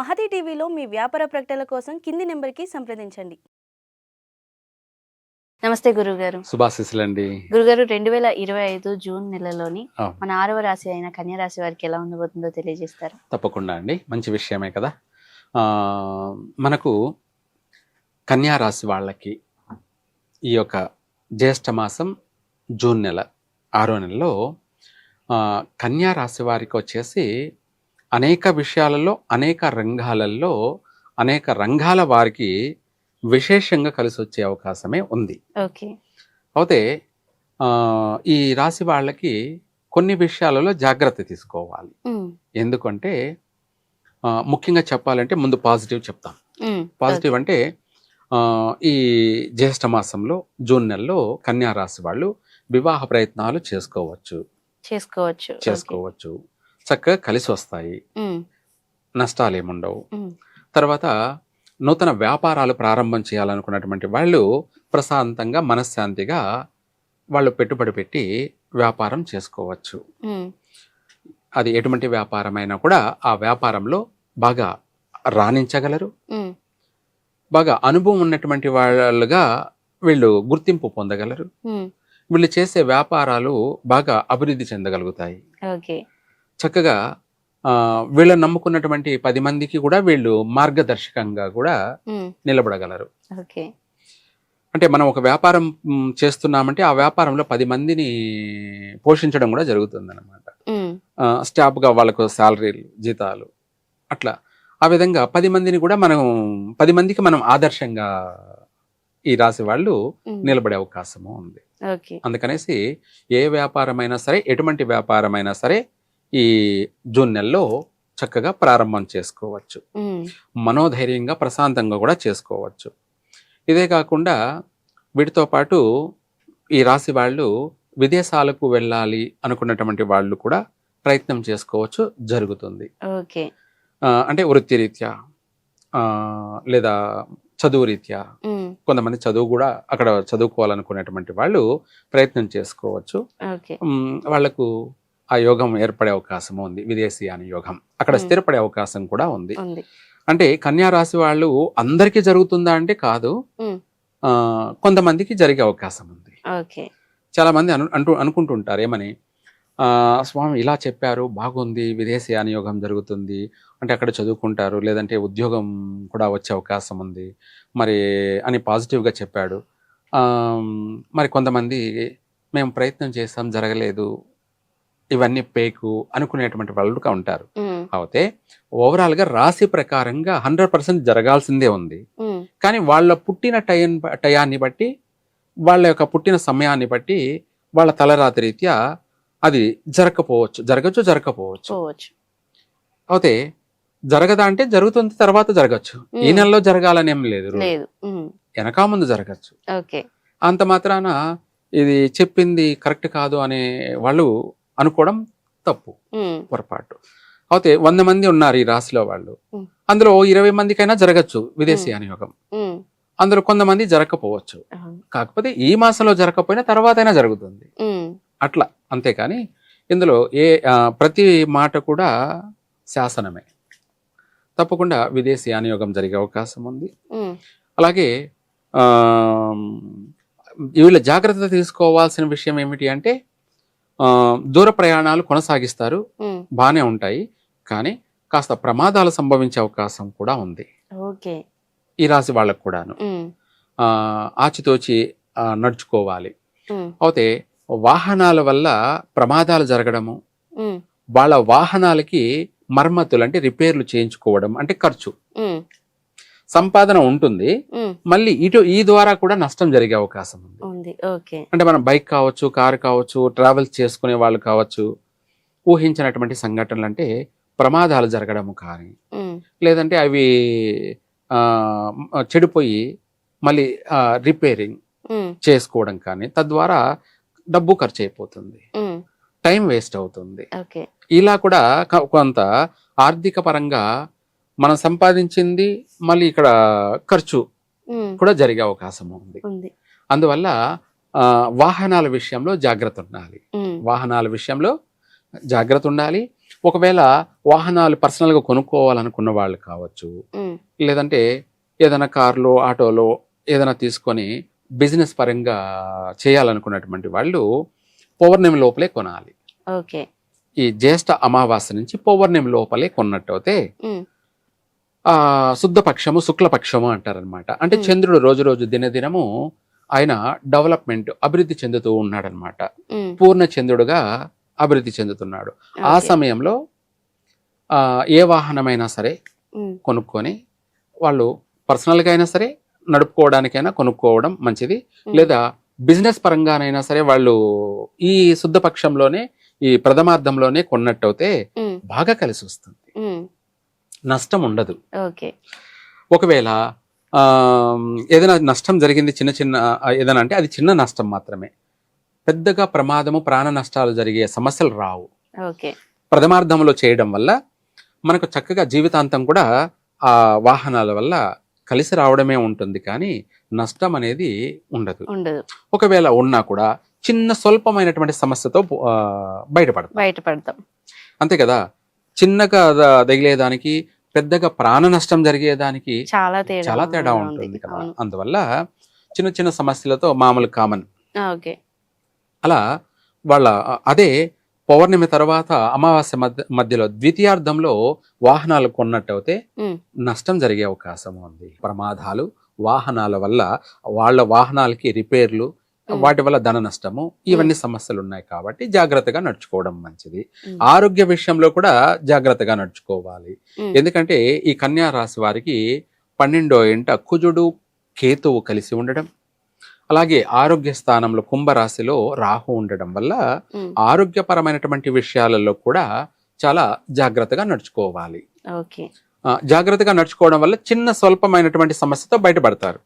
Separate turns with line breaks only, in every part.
మహతి టీవీలో మీ వ్యాపార ప్రకటనల కోసం కింది నెంబర్కి సంప్రదించండి. నమస్తే గురుగారు.
శుభాశిస్సులండి.
గురుగారు రెండు వేల ఇరవై ఐదు జూన్ నెలలోని. మన ఆరవ రాశి అయిన కన్యా రాశి వారికి ఎలా ఉండబోతుందో తెలియజేస్తారు.
తప్పకుండా అండి. మంచి విషయమే కదా. ఆ, మనకు కన్యా రాశి వాళ్ళకి ఈ యొక్క జ్యేష్ఠ మాసం జూన్ నెల ఆరో నెలలో ఆ, కన్యా రాశి వారికి వచ్చేసి అనేక విషయాలలో అనేక రంగాలలో అనేక రంగాల వారికి విశేషంగా కలిసి వచ్చే అవకాశమే ఉంది.
ఓకే.
అయితే ఈ రాశి వాళ్ళకి కొన్ని విషయాలలో జాగ్రత్త తీసుకోవాలి. ఎందుకంటే ముఖ్యంగా చెప్పాలంటే ముందు పాజిటివ్ చెప్తాం. పాజిటివ్ అంటే ఈ జ్యేష్ఠ మాసంలో జూన్ నెలలో కన్యా రాశి వాళ్ళు వివాహ ప్రయత్నాలు చేసుకోవచ్చు.
చేసుకోవచ్చు.
చేసుకోవచ్చు. చక్కగా కలిసి వస్తాయి. నష్టాలు ఏముండవు తర్వాత నూతన వ్యాపారాలు ప్రారంభం చేయాలనుకున్నటువంటి వాళ్ళు ప్రశాంతంగా మనశ్శాంతిగా వాళ్ళు పెట్టుబడి పెట్టి వ్యాపారం చేసుకోవచ్చు. అది ఎటువంటి వ్యాపారమైనా కూడా ఆ వ్యాపారంలో బాగా రాణించగలరు. బాగా అనుభవం ఉన్నటువంటి వాళ్ళుగా వీళ్ళు గుర్తింపు పొందగలరు. వీళ్ళు చేసే వ్యాపారాలు బాగా అభివృద్ధి చెందగలుగుతాయి. చక్కగా ఆ, వీళ్ళని నమ్ముకున్నటువంటి పది మందికి కూడా వీళ్ళు మార్గదర్శకంగా కూడా నిలబడగలరు. అంటే మనం ఒక వ్యాపారం చేస్తున్నామంటే ఆ వ్యాపారంలో పది మందిని పోషించడం కూడా జరుగుతుంది అనమాట స్టాఫ్గా వాళ్ళకు శాలరీలు జీతాలు అట్లా. ఆ విధంగా పది మందిని కూడా మనం పది మందికి మనం ఆదర్శంగా ఈ రాశి వాళ్ళు నిలబడే అవకాశము ఉంది. అందుకనేసి ఏ వ్యాపారమైనా సరే ఎటువంటి వ్యాపారమైనా సరే ఈ జూన్ నెలలో చక్కగా ప్రారంభం చేసుకోవచ్చు. మనోధైర్యంగా ప్రశాంతంగా కూడా చేసుకోవచ్చు. ఇదే కాకుండా వీటితో పాటు ఈ రాశి వాళ్ళు విదేశాలకు వెళ్ళాలి అనుకున్నటువంటి వాళ్ళు కూడా ప్రయత్నం చేసుకోవచ్చు జరుగుతుంది. అంటే వృత్తిరీత్యా లేదా చదువు రీత్యా కొంతమంది చదువు కూడా అక్కడ చదువుకోవాలనుకునేటువంటి వాళ్ళు ప్రయత్నం చేసుకోవచ్చు. వాళ్ళకు ఆ యోగం ఏర్పడే అవకాశం ఉంది. విదేశీ అని యోగం. అక్కడ. స్థిరపడే అవకాశం కూడా ఉంది. అంటే కన్యా రాశి వాళ్ళు అందరికీ జరుగుతుందా అంటే కాదు. కొంతమందికి జరిగే అవకాశం ఉంది. చాలా మంది అను అంటూ అనుకుంటుంటారు. ఏమని? ఆ, స్వామి ఇలా చెప్పారు బాగుంది విదేశీ యోగం జరుగుతుంది. అంటే అక్కడ చదువుకుంటారు లేదంటే ఉద్యోగం కూడా వచ్చే అవకాశం ఉంది. మరి అని పాజిటివ్గా చెప్పాడు. ఆ, మరి కొంతమంది మేము ప్రయత్నం చేస్తాం జరగలేదు ఇవన్నీ పేకు అనుకునేటువంటి వాళ్ళు ఉంటారు. అయితే ఓవరాల్గా రాశి ప్రకారంగా హండ్రెడ్ పర్సెంట్ జరగాల్సిందే ఉంది. కానీ వాళ్ళ పుట్టిన టైం టయాన్ని బట్టి వాళ్ళ యొక్క పుట్టిన సమయాన్ని బట్టి వాళ్ళ తలరాతి రీత్యా అది జరగకపోవచ్చు జరగచ్చు జరగకపోవచ్చు.
పోవచ్చు.
అయితే జరగదా అంటే జరుగుతుంది తర్వాత జరగచ్చు. ఈ. నెలలో జరగాలని ఏం లేదు. వెనక ముందు జరగచ్చు. అంత మాత్రాన ఇది చెప్పింది కరెక్ట్ కాదు అనే వాళ్ళు అనుకోవడం తప్పు పొరపాటు. అయితే వంద మంది ఉన్నారు ఈ రాశిలో వాళ్ళు. అందులో ఇరవై మందికైనా జరగచ్చు విదేశీ అనుయోగం అందులో కొంతమంది జరగకపోవచ్చు. కాకపోతే ఈ మాసంలో జరగకపోయినా తర్వాత అయినా జరుగుతుంది అట్లా. అంతేకాని ఇందులో ఏ ప్రతి మాట కూడా శాసనమే. తప్పకుండా విదేశీ అనుయోగం జరిగే అవకాశం ఉంది. అలాగే వీళ్ళ జాగ్రత్త తీసుకోవాల్సిన విషయం ఏమిటి అంటే దూర ప్రయాణాలు కొనసాగిస్తారు. బాగానే ఉంటాయి. కానీ కాస్త ప్రమాదాలు సంభవించే అవకాశం కూడా ఉంది. ఈ రాశి వాళ్ళకు కూడాను. ఆచితోచి నడుచుకోవాలి. అయితే వాహనాల వల్ల ప్రమాదాలు జరగడము వాళ్ళ వాహనాలకి మరమ్మతులు అంటే రిపేర్లు చేయించుకోవడం అంటే ఖర్చు. సంపాదన ఉంటుంది. మళ్ళీ ఇటు ఈ ద్వారా కూడా నష్టం జరిగే అవకాశం ఉంది. అంటే మనం బైక్ కావచ్చు కారు కావచ్చు ట్రావెల్ చేసుకునే వాళ్ళు కావచ్చు ఊహించినటువంటి సంఘటనలు అంటే ప్రమాదాలు జరగడము కానీ లేదంటే అవి ఆ, చెడిపోయి మళ్ళీ రిపేరింగ్ చేసుకోవడం కానీ తద్వారా డబ్బు ఖర్చు అయిపోతుంది టైం వేస్ట్ అవుతుంది. ఇలా కూడా కొంత ఆర్థిక పరంగా మనం సంపాదించింది మళ్ళీ ఇక్కడ ఖర్చు కూడా జరిగే అవకాశం ఉంది. అందువల్ల వాహనాల విషయంలో జాగ్రత్త ఉండాలి. వాహనాల విషయంలో జాగ్రత్త ఉండాలి. ఒకవేళ వాహనాలు పర్సనల్గా కొనుక్కోవాలనుకున్న వాళ్ళు కావచ్చు లేదంటే ఏదైనా కార్లో ఆటోలో ఏదైనా తీసుకొని బిజినెస్ పరంగా చేయాలనుకున్నటువంటి వాళ్ళు పౌర్ణమి లోపలే కొనాలి. ఈ జ్యేష్ఠ అమావాస్య నుంచి పౌర్ణమి లోపలే కొన్నట్టయితే ఆ శుద్ధపక్షము శుక్లపక్షము అంటారనమాట అంటే. చంద్రుడు రోజు రోజు దినదినము ఆయన డెవలప్మెంట్ అభివృద్ధి చెందుతూ ఉన్నాడనమాట పూర్ణ చంద్రుడుగా అభివృద్ధి చెందుతున్నాడు. ఆ. సమయంలో ఆ, ఏ వాహనమైనా సరే కొనుక్కొని వాళ్ళు పర్సనల్గా అయినా సరే నడుపుకోవడానికైనా కొనుక్కోవడం మంచిది. లేదా బిజినెస్ పరంగానైనా సరే వాళ్ళు ఈ శుద్ధపక్షంలోనే ఈ ప్రథమార్థంలోనే కొన్నట్టయితే బాగా కలిసి వస్తుంది. నష్టం ఉండదు
ఓకే.
ఒకవేళ ఆ, ఏదైనా నష్టం జరిగింది చిన్న చిన్న ఏదైనా అంటే అది చిన్న నష్టం మాత్రమే. పెద్దగా ప్రమాదము ప్రాణ నష్టాలు జరిగే సమస్యలు రావు.
ఓకే.
ప్రథమార్థంలో చేయడం వల్ల మనకు చక్కగా జీవితాంతం కూడా ఆ వాహనాల వల్ల కలిసి రావడమే ఉంటుంది కానీ నష్టం అనేది ఉండదు. ఒకవేళ ఉన్నా కూడా చిన్న స్వల్పమైనటువంటి సమస్యతో బయటపడతాం.
బయటపడతాం.
అంతే కదా? చిన్నగా తగిలేదానికి పెద్దగా ప్రాణ నష్టం జరిగేదానికి
చాలా తేడా
చాలా తేడా. ఉంటుంది కదా. అందువల్ల చిన్న చిన్న సమస్యలతో మామూలు కామన్
ఓకే.
అలా వాళ్ళ అదే పౌర్ణమి తర్వాత అమావాస్య మధ్య మధ్యలో ద్వితీయార్థంలో వాహనాలు కొన్నట్టయితే నష్టం జరిగే అవకాశం ఉంది. ప్రమాదాలు వాహనాల వల్ల వాళ్ళ వాహనాలకి రిపేర్లు వాటి వల్ల ధన నష్టము ఇవన్నీ సమస్యలు ఉన్నాయి కాబట్టి జాగ్రత్తగా నడుచుకోవడం మంచిది. ఆరోగ్య విషయంలో కూడా జాగ్రత్తగా నడుచుకోవాలి. ఎందుకంటే ఈ కన్యా రాశి వారికి పన్నెండో ఇంట కుజుడు కేతువు కలిసి ఉండడం అలాగే ఆరోగ్య స్థానంలో కుంభరాశిలో రాహు ఉండడం వల్ల ఆరోగ్యపరమైనటువంటి విషయాలలో కూడా చాలా జాగ్రత్తగా నడుచుకోవాలి. జాగ్రత్తగా నడుచుకోవడం వల్ల చిన్న స్వల్పమైనటువంటి సమస్యతో బయటపడతారు.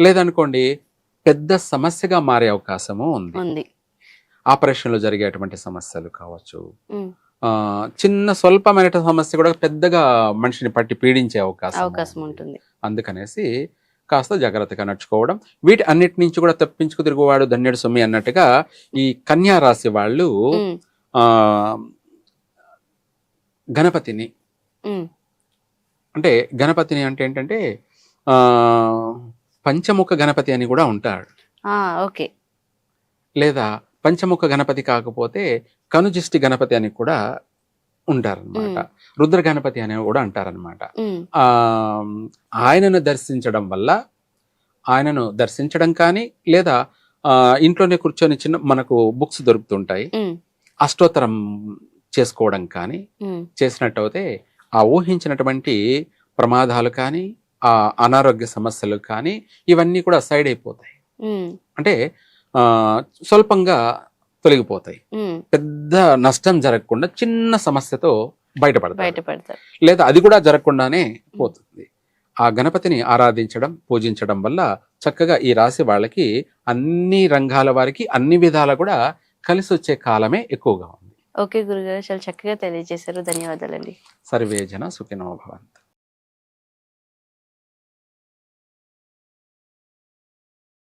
లేదనుకోండి పెద్ద సమస్యగా మారే అవకాశము ఉంది. ఆపరేషన్లో జరిగేటువంటి సమస్యలు కావచ్చు చిన్న స్వల్పమైన సమస్య కూడా పెద్దగా మనిషిని పట్టి పీడించే అవకాశం
అవకాశం. ఉంటుంది.
అందుకనేసి కాస్త జాగ్రత్తగా నడుచుకోవడం. వీటి అన్నిటి నుంచి కూడా తప్పించుకు తిరుగువాడు ధన్యుడు సొమ్మి అన్నట్టుగా ఈ కన్యా రాశి వాళ్ళు ఆ గణపతిని అంటే గణపతిని అంటే ఏంటంటే ఆ పంచముఖ గణపతి అని కూడా ఉంటాడు.
ఓకే.
లేదా పంచముఖ గణపతి కాకపోతే కనుజిష్టి గణపతి అని కూడా ఉంటారనమాట రుద్ర గణపతి అని కూడా అంటారనమాట ఆయనను దర్శించడం వల్ల ఆయనను దర్శించడం కానీ లేదా ఇంట్లోనే కూర్చొని చిన్న మనకు బుక్స్ దొరుకుతుంటాయి. అష్టోత్తరం చేసుకోవడం కానీ చేసినట్టయితే ఆ ఊహించినటువంటి ప్రమాదాలు కానీ అనారోగ్య సమస్యలు కానీ ఇవన్నీ కూడా సైడ్ అయిపోతాయి. అంటే ఆ, స్వల్పంగా తొలగిపోతాయి. పెద్ద నష్టం జరగకుండా చిన్న సమస్యతో బయటపడతాయి లేదా అది కూడా జరగకుండానే పోతుంది. ఆ గణపతిని ఆరాధించడం పూజించడం వల్ల చక్కగా ఈ రాశి వాళ్ళకి అన్ని రంగాల వారికి అన్ని విధాల కూడా కలిసి వచ్చే కాలమే ఎక్కువగా ఉంది.
ఓకే గురుగారు చాలా చక్కగా తెలియజేశారు. ధన్యవాదాలండి.
సర్వేజన సుఖినో భవంతు.